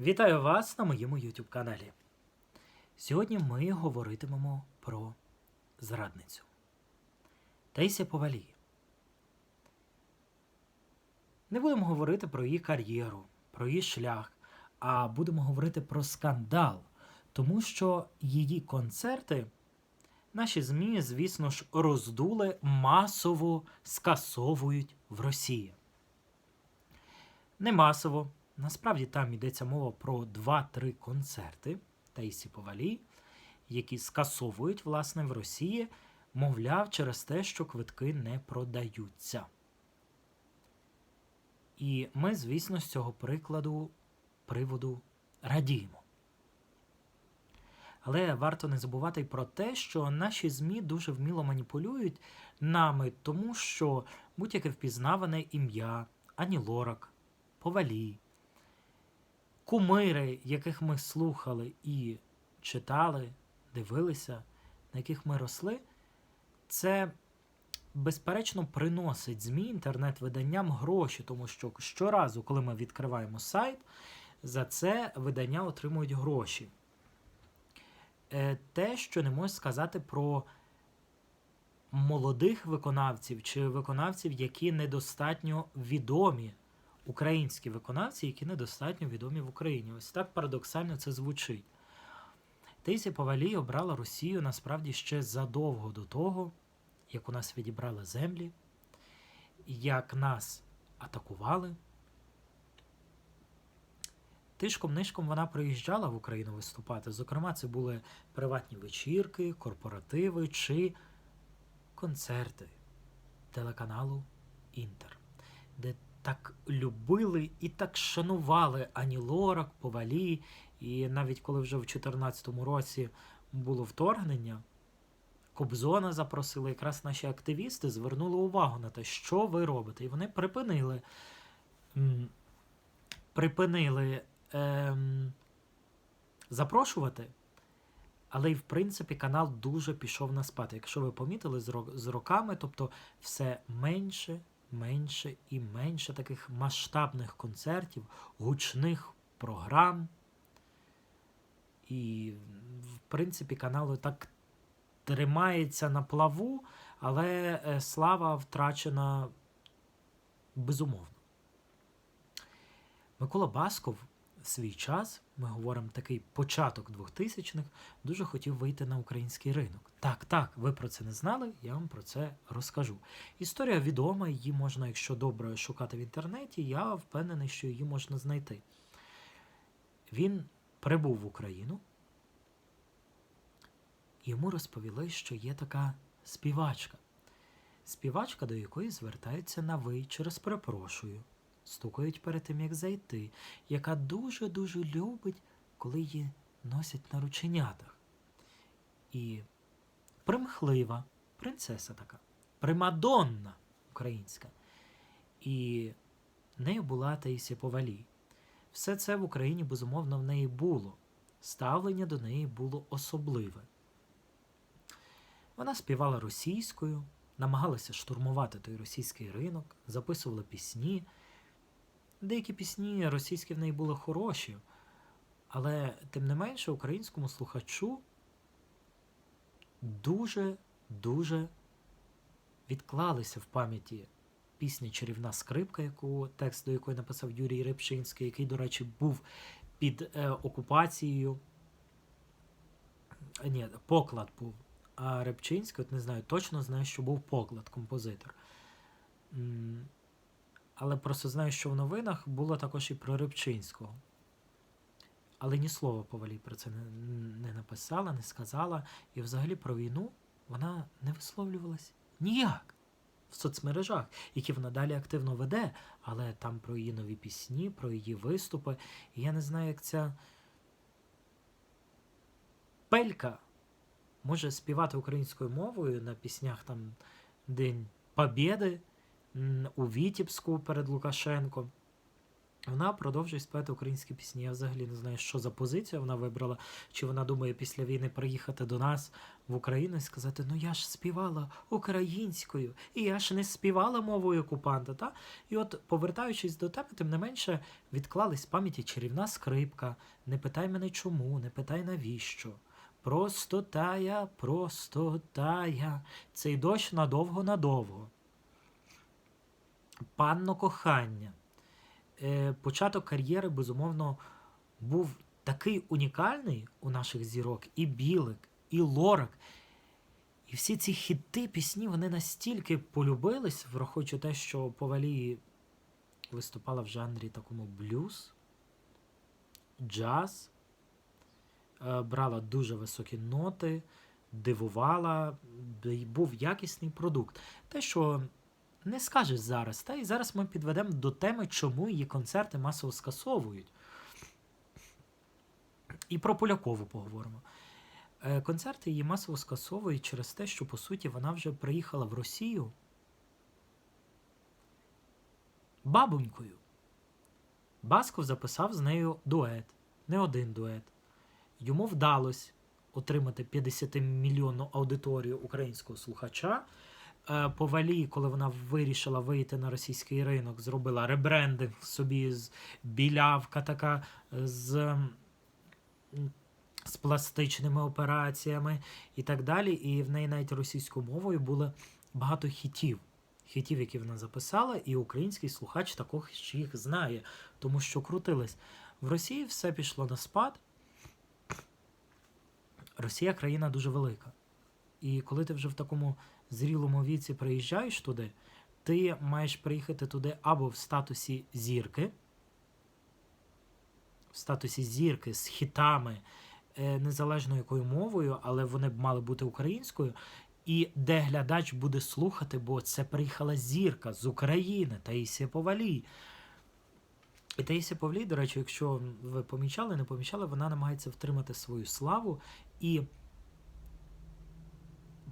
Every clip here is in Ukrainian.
Вітаю вас на моєму YouTube каналі. Сьогодні ми говоритимемо про зрадницю Таїсія Повалій. Не будемо говорити про її кар'єру, про її шлях, а будемо говорити про скандал, тому що її концерти наші ЗМІ, звісно ж, роздули, масово скасовують в Росії. Не масово. Насправді там йдеться мова про 2-3 концерти Таїсі Повалій, які скасовують власне в Росії, мовляв, через те, що квитки не продаються. І ми, звісно, з цього прикладу приводу радіємо. Але варто не забувати про те, що наші ЗМІ дуже вміло маніпулюють нами, тому що будь-яке впізнаване ім'я, Ані Лорак, Повалій, кумири, яких ми слухали і читали, дивилися, на яких ми росли, це безперечно приносить ЗМІ інтернет-виданням гроші, тому що щоразу, коли ми відкриваємо сайт, за це видання отримують гроші. Е, Те, що не можна сказати про молодих виконавців чи виконавців, які недостатньо відомі українські виконавці, які недостатньо відомі в Україні. Ось так парадоксально це звучить. Тейсі Повалій обрала Росію насправді ще задовго до того, як у нас відібрали землі, як нас атакували. Тишком-нишком вона приїжджала в Україну виступати. Зокрема, це були приватні вечірки, корпоративи чи концерти телеканалу Інтер, де так любили і так шанували Ані Лорак, Повалі. І навіть коли вже в 2014 році було вторгнення, Кобзона запросили, якраз наші активісти звернули увагу на те, що ви робите. І вони припинили припинили ем, запрошувати. Але й в принципі канал дуже пішов на спад. Якщо ви помітили з роками, тобто все менше, менше і менше таких масштабних концертів, гучних програм. І, в принципі, канал так тримається на плаву, але е, слава втрачена безумовно. Микола Басков свій час, ми говоримо такий початок 2000-х, дуже хотів вийти на український ринок. Так, так, ви про це не знали, я вам про це розкажу. Історія відома, її можна, якщо добре шукати в інтернеті, я впевнений, що її можна знайти. Він прибув в Україну, йому розповіли, що є така співачка. Співачка, до якої звертаються на ви через перепрошую, стукають перед тим, як зайти, яка дуже-дуже любить, коли її носять на рученятах. І примхлива, принцеса така, примадонна українська. І нею була Таїсія Повалій. Все це в Україні, безумовно, в неї було. Ставлення до неї було особливе. Вона співала російською, намагалася штурмувати той російський ринок, записувала пісні. Деякі пісні російські в неї були хороші, але тим не менше українському слухачу дуже-дуже відклалися в пам'яті пісня Чарівна скрипка, яку текст до якої написав Юрій Рибчинський, який, до речі, був під е, окупацією. Ні, поклад був. А Рибчинський, от не знаю, точно знаю, що був поклад композитор. Але просто знаю, що в новинах було також і про Рибчинського. Але ні слова Повалій про це не, написала, не сказала. І взагалі про війну вона не висловлювалась ніяк в соцмережах, які вона далі активно веде, але там про її нові пісні, про її виступи. І я не знаю, як ця пелька може співати українською мовою на піснях там День Побєди у Вітібську перед Лукашенком. Вона продовжує співати українські пісні. Я взагалі не знаю, що за позиція вона вибрала. Чи вона думає після війни приїхати до нас в Україну і сказати: Ну я ж співала українською, і я ж не співала мовою окупанта. Та? І от, повертаючись до теми, тим не менше відклались в пам'яті чарівна скрипка. Не питай мене чому, не питай навіщо. Просто тая, просто тая. Цей дощ надовго-надовго. Панно кохання. Е, початок кар'єри, безумовно, був такий унікальний у наших зірок, і Білик, і Лорак. І всі ці хіти пісні вони настільки полюбились, враховуючи те, що Повалі виступала в жанрі такому блюз, джаз, е, брала дуже високі ноти, дивувала, був якісний продукт. Те, що не скажеш зараз. Та і зараз ми підведемо до теми, чому її концерти масово скасовують. І про Полякову поговоримо. Е, Концерти її масово скасовують через те, що, по суті, вона вже приїхала в Росію бабунькою. Басков записав з нею дует, не один дует. Йому вдалося отримати 50-мільйонну аудиторію українського слухача. Е, Повалі, коли вона вирішила вийти на російський ринок, зробила ребрендинг собі з білявка така з, з пластичними операціями і так далі. І в неї навіть російською мовою було багато хітів. Хітів, які вона записала, і український слухач також їх знає, тому що крутились. В Росії все пішло на спад. Росія країна дуже велика. І коли ти вже в такому зрілому віці приїжджаєш туди, ти маєш приїхати туди або в статусі зірки, в статусі зірки з хітами, е, незалежно якою мовою, але вони б мали бути українською, і де глядач буде слухати, бо це приїхала зірка з України, Таїсія Повалій. І Таїсія Павлій, до речі, якщо ви помічали, не помічали, вона намагається втримати свою славу і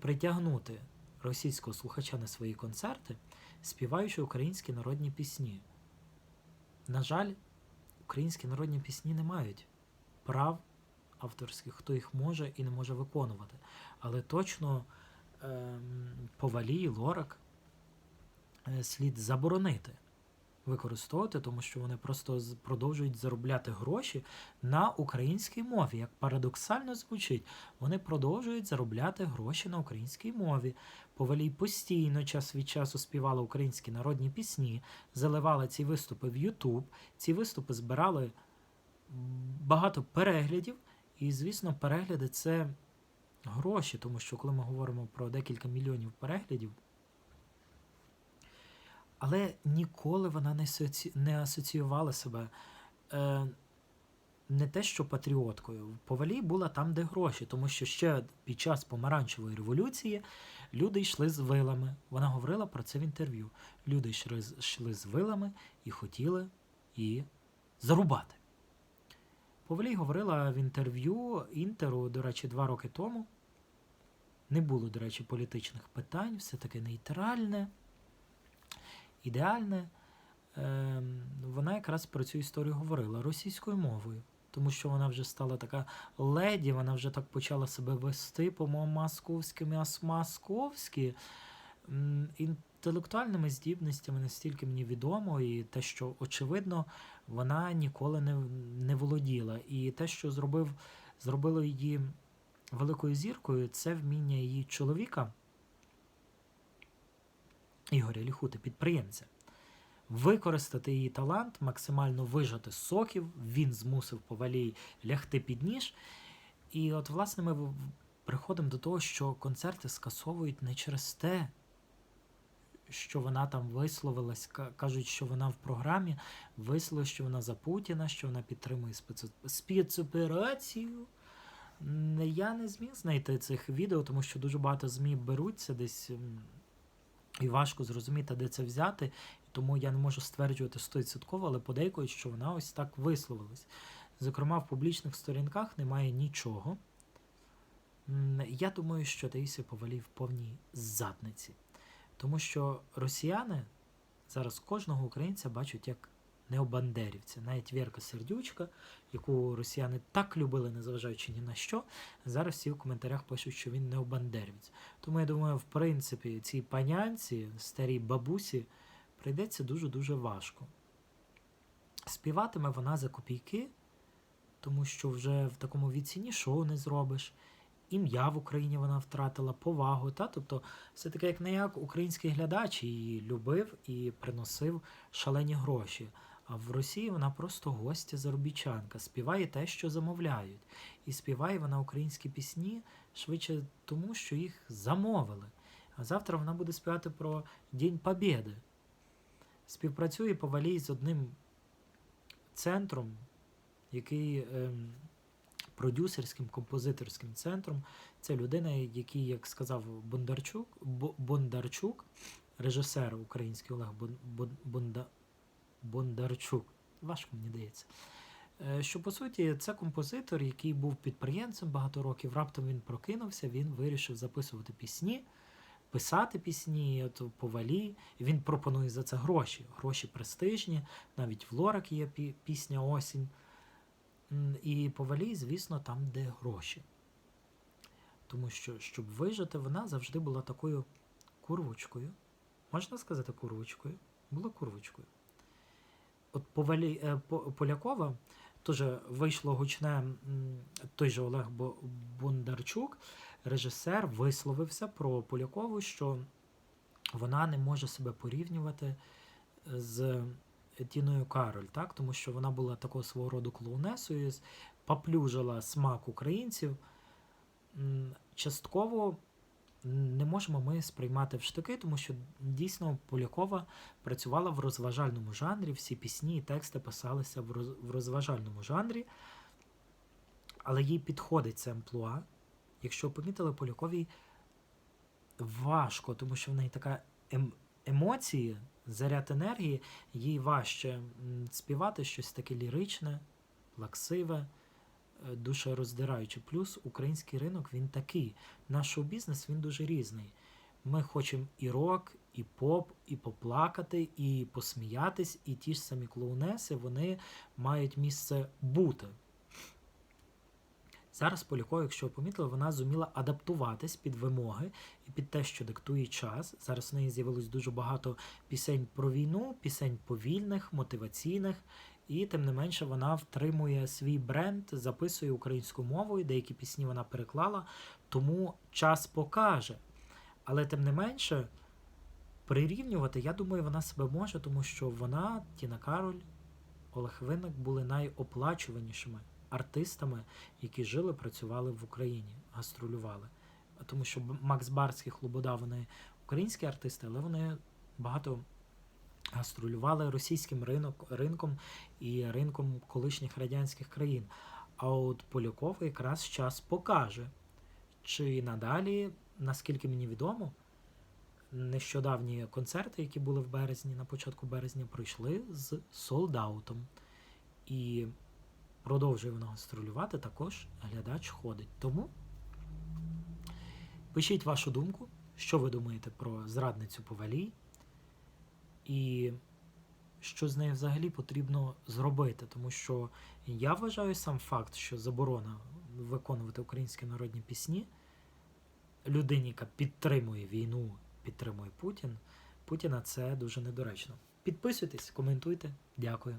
притягнути російського слухача на свої концерти, співаючи українські народні пісні. На жаль, українські народні пісні не мають прав авторських, хто їх може і не може виконувати. Але точно ем, Повалі Лорак е, слід заборонити використовувати, тому що вони просто продовжують заробляти гроші на українській мові. Як парадоксально звучить, вони продовжують заробляти гроші на українській мові. Повалій постійно час від часу співала українські народні пісні, заливала ці виступи в Ютуб. Ці виступи збирали багато переглядів, і, звісно, перегляди це гроші, тому що коли ми говоримо про декілька мільйонів переглядів. Але ніколи вона не, не асоціювала себе е, не те, що патріоткою. Повалій була там, де гроші, тому що ще під час помаранчевої революції люди йшли з вилами. Вона говорила про це в інтерв'ю. Люди йшли, з- вилами і хотіли її зарубати. Повалій говорила в інтерв'ю Інтеру, до речі, два роки тому. Не було, до речі, політичних питань, все таки нейтральне ідеальне, ем, вона якраз про цю історію говорила російською мовою, тому що вона вже стала така леді, вона вже так почала себе вести, по-моєму, московськими московськи інтелектуальними здібностями настільки мені відомо, і те, що очевидно, вона ніколи не, не володіла. І те, що зробив, зробило її великою зіркою, це вміння її чоловіка. Ігоря Ліхути, підприємця, використати її талант, максимально вижати соків. Він змусив повалій лягти під ніж. І от, власне, ми приходимо до того, що концерти скасовують не через те, що вона там висловилась, кажуть, що вона в програмі висловила, що вона за Путіна, що вона підтримує спецоперацію. Я не зміг знайти цих відео, тому що дуже багато ЗМІ беруться десь. І важко зрозуміти, де це взяти, тому я не можу стверджувати 100%, але подейкують, що вона ось так висловилась. Зокрема, в публічних сторінках немає нічого. Я думаю, що Таїсі Повалій повній задниці. Тому що росіяни зараз кожного українця бачать як необандерівці. Навіть Вірка Сердючка, яку росіяни так любили, незважаючи ні на що, зараз всі в коментарях пишуть, що він необандерівець. Тому я думаю, в принципі, цій панянці, старій бабусі, прийдеться дуже-дуже важко. Співатиме вона за копійки, тому що вже в такому віці нічого не зробиш. Ім'я в Україні вона втратила, повагу. Та? Тобто, все таки, як не як український глядач її любив і приносив шалені гроші. А в Росії вона просто гостя заробітчанка, співає те, що замовляють. І співає вона українські пісні швидше тому, що їх замовили. А завтра вона буде співати про День Побєди. Співпрацює повалій з одним центром, який ем, продюсерським, композиторським центром. Це людина, який, як сказав Бондарчук, Бондарчук, режисер український Олег Бон, Бон, Бонда, Бондарчук. Важко мені дається. Е, Що по суті, це композитор, який був підприємцем багато років. Раптом він прокинувся, він вирішив записувати пісні, писати пісні, от повалі. Він пропонує за це гроші. Гроші престижні, навіть в Лорак є пісня Осінь. І повалій, звісно, там, де гроші. Тому що, щоб вижити, вона завжди була такою курвочкою. Можна сказати курвочкою? Була курвочкою. От повалі, е, Полякова теж вийшло гучне, той же Олег Бондарчук, режисер, висловився про Полякову, що вона не може себе порівнювати з Тіною Кароль, так? тому що вона була такого свого роду клоунесою, поплюжила смак українців. Частково не можемо ми сприймати в штики, тому що дійсно Полякова працювала в розважальному жанрі, всі пісні і тексти писалися в роз- в розважальному жанрі, але їй підходить це амплуа. Якщо помітили, Поляковій важко, тому що в неї така ем- емоції, заряд енергії, їй важче співати щось таке ліричне, плаксиве, е, душероздираюче. Плюс український ринок він такий. Наш шоу-бізнес він дуже різний. Ми хочемо і рок, і поп, і поплакати, і посміятись, і ті ж самі клоунеси вони мають місце бути. Зараз Полякова, якщо ви помітили, вона зуміла адаптуватись під вимоги і під те, що диктує час. Зараз в неї з'явилось дуже багато пісень про війну, пісень повільних, мотиваційних, і тим не менше вона втримує свій бренд, записує українською мовою, деякі пісні вона переклала, тому час покаже. Але тим не менше, прирівнювати, я думаю, вона себе може, тому що вона, Тіна Кароль, Олег Винник були найоплачуванішими артистами, які жили, працювали в Україні, гастролювали. Тому що Макс Барський, Лобода, вони українські артисти, але вони багато гастролювали російським ринок, ринком і ринком колишніх радянських країн. А от Поляков якраз час покаже, чи надалі, наскільки мені відомо, нещодавні концерти, які були в березні, на початку березня, пройшли з солдаутом. І продовжує вона гастролювати, також глядач ходить. Тому пишіть вашу думку, що ви думаєте про зрадницю Повалій, і що з нею взагалі потрібно зробити. Тому що я вважаю сам факт, що заборона виконувати українські народні пісні людині, яка підтримує війну, підтримує Путін, Путіна це дуже недоречно. Підписуйтесь, коментуйте. Дякую.